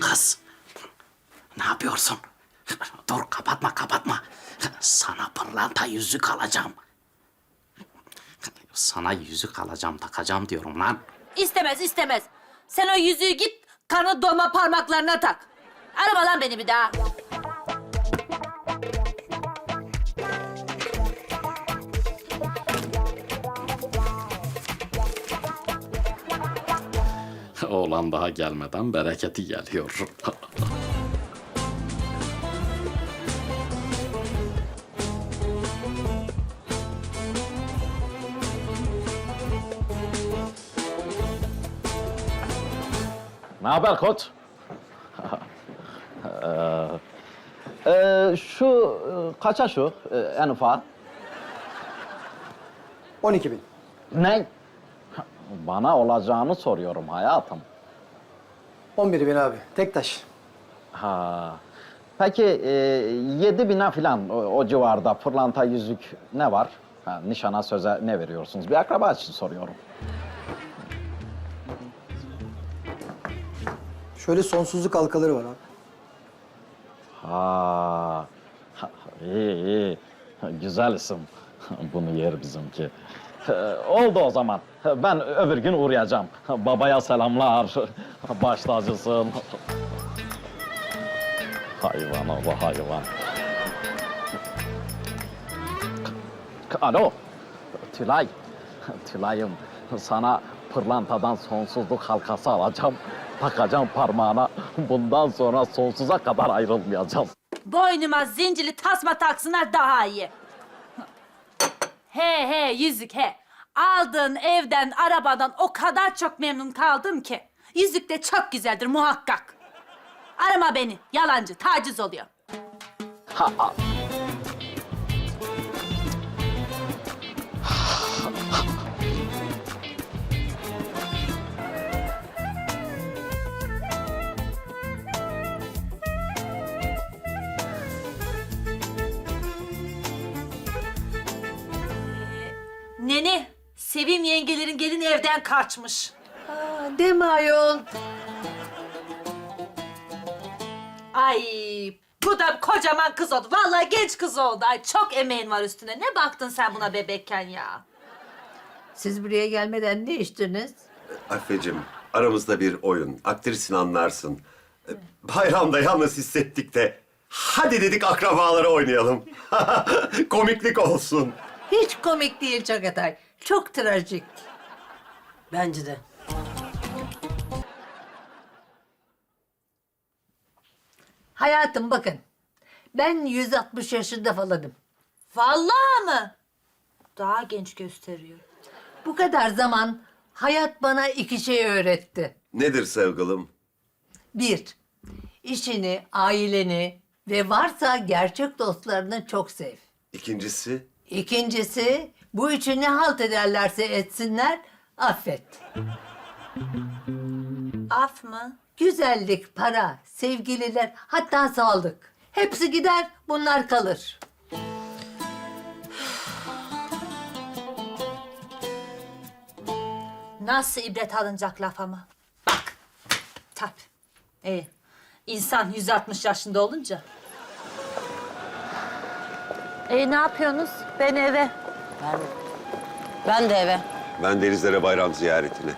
Kız, ne yapıyorsun? Dur kapatma kapatma. Sana pırlanta yüzük alacağım. Sana yüzük alacağım takacağım diyorum lan. İstemez istemez. Sen o yüzüğü git kanı dolma parmaklarına tak. Arama lan beni bir daha. Oğlan daha gelmeden bereketi geliyor. Ne haber koç? Ee, şu e, kaça şu e, en ufak? 12 bin. Ne? Bana olacağını soruyorum hayatım. 11 bin abi. Tek taş. Ha. Peki e, yedi bine falan o, o civarda pırlanta yüzük ne var? Ha, nişana söze ne veriyorsunuz? Bir akraba için soruyorum. Şöyle sonsuzluk halkaları var abi. Ha. ha, iyi iyi. Güzel isim. Bunu yer bizimki. Ee, Oldu o zaman. Ben öbür gün uğrayacağım. Babaya selamlar. Baş tacısın. Hayvan oğlu hayvan. Alo. Tülay. Tülay'ım sana pırlantadan sonsuzluk halkası alacağım. Takacağım parmağına. Bundan sonra sonsuza kadar ayrılmayacağım. Boynuma zincirli tasma taksınlar daha iyi. He he yüzük he. Aldığın evden, arabadan o kadar çok memnun kaldım ki. Yüzük de çok güzeldir muhakkak. Arama beni. Yalancı, taciz oluyor. Ha, Sevim yengelerin gelin evden kaçmış. Deme ayol. Ay bu da kocaman kız oldu. Vallahi genç kız oldu. Ay çok emeğin var üstüne. Ne baktın sen buna bebekken ya? Siz buraya gelmeden ne içtiniz? Afecim, aramızda bir oyun. Aktrisin anlarsın. Ee, Bayramda yalnız hissettik de hadi dedik akrabalara oynayalım. Komiklik olsun. Hiç komik değil Çakatay. Çok trajik. Bence de. Hayatım bakın. Ben 160 yaşında falanım. Vallahi mı? Daha genç gösteriyor. Bu kadar zaman hayat bana iki şey öğretti. Nedir sevgilim? Bir, işini, aileni ve varsa gerçek dostlarını çok sev. İkincisi, İkincisi, bu üçü ne halt ederlerse etsinler, affet. Af mı? Güzellik, para, sevgililer, hatta sağlık. Hepsi gider, bunlar kalır. Nasıl ibret alınacak laf ama? Bak. Tabii. İyi. İnsan 160 yaşında olunca. E ne yapıyorsunuz? Ben eve. Ben, ben de eve. ben Denizlere bayram ziyaretine.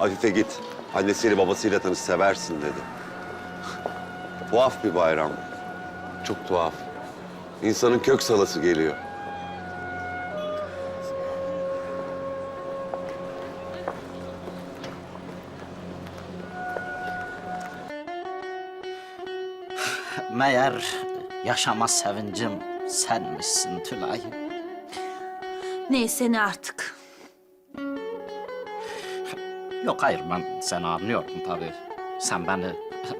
Afife git, annesiyle babasıyla tanış seversin dedi. tuhaf bir bayram. Çok tuhaf. İnsanın kök salası geliyor. Meğer yaşama sevincim senmişsin Tülay. Neyse ne artık. Yok hayır ben seni anlıyorum tabii. Sen beni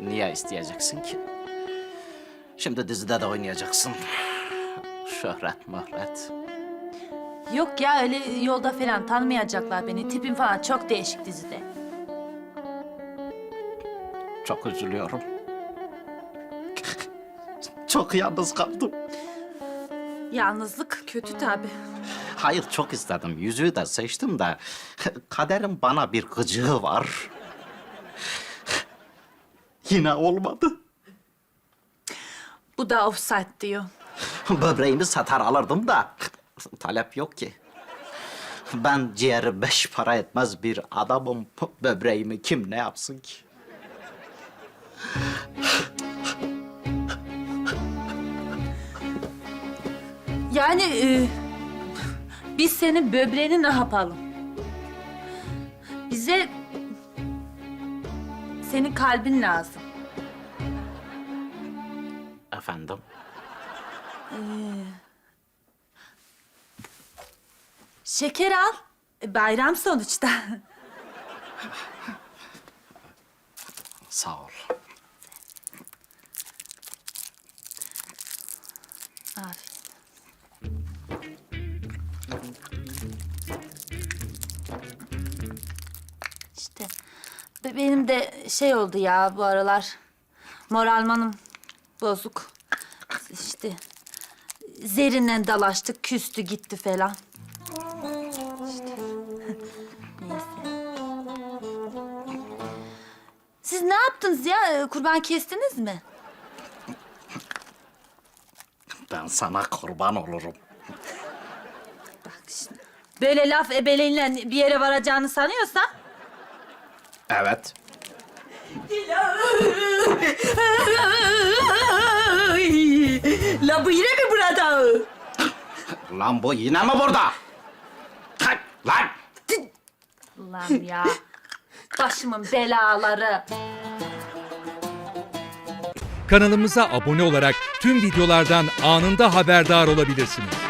niye isteyeceksin ki? Şimdi dizide de oynayacaksın. Şöhret möhret. Yok ya öyle yolda falan tanımayacaklar beni. Tipim falan çok değişik dizide. Çok üzülüyorum. Çok yalnız kaldım. Yalnızlık kötü tabii. Hayır çok istedim. Yüzüğü de seçtim de kaderin bana bir gıcığı var. Yine olmadı. Bu da offside diyor. Böbreğimi satar alırdım da talep yok ki. Ben ciğeri beş para etmez bir adamım. Böbreğimi kim ne yapsın ki? Yani e, biz senin böbreğini ne yapalım? Bize senin kalbin lazım. Efendim? Şeker al. E, Bayram sonuçta. Sağ ol. Aferin. Benim de şey oldu ya bu aralar. Moralmanım bozuk. İşte Zerin'le dalaştık, küstü gitti falan. İşte. Neyse. Siz ne yaptınız ya? Kurban kestiniz mi? Ben sana kurban olurum. Bak şimdi. Böyle laf ebeleyinle bir yere varacağını sanıyorsan... Evet. La bu yine mi burada? Lan bu yine mi burada? Kalk lan! Lan ya. Başımın belaları. Kanalımıza abone olarak tüm videolardan anında haberdar olabilirsiniz.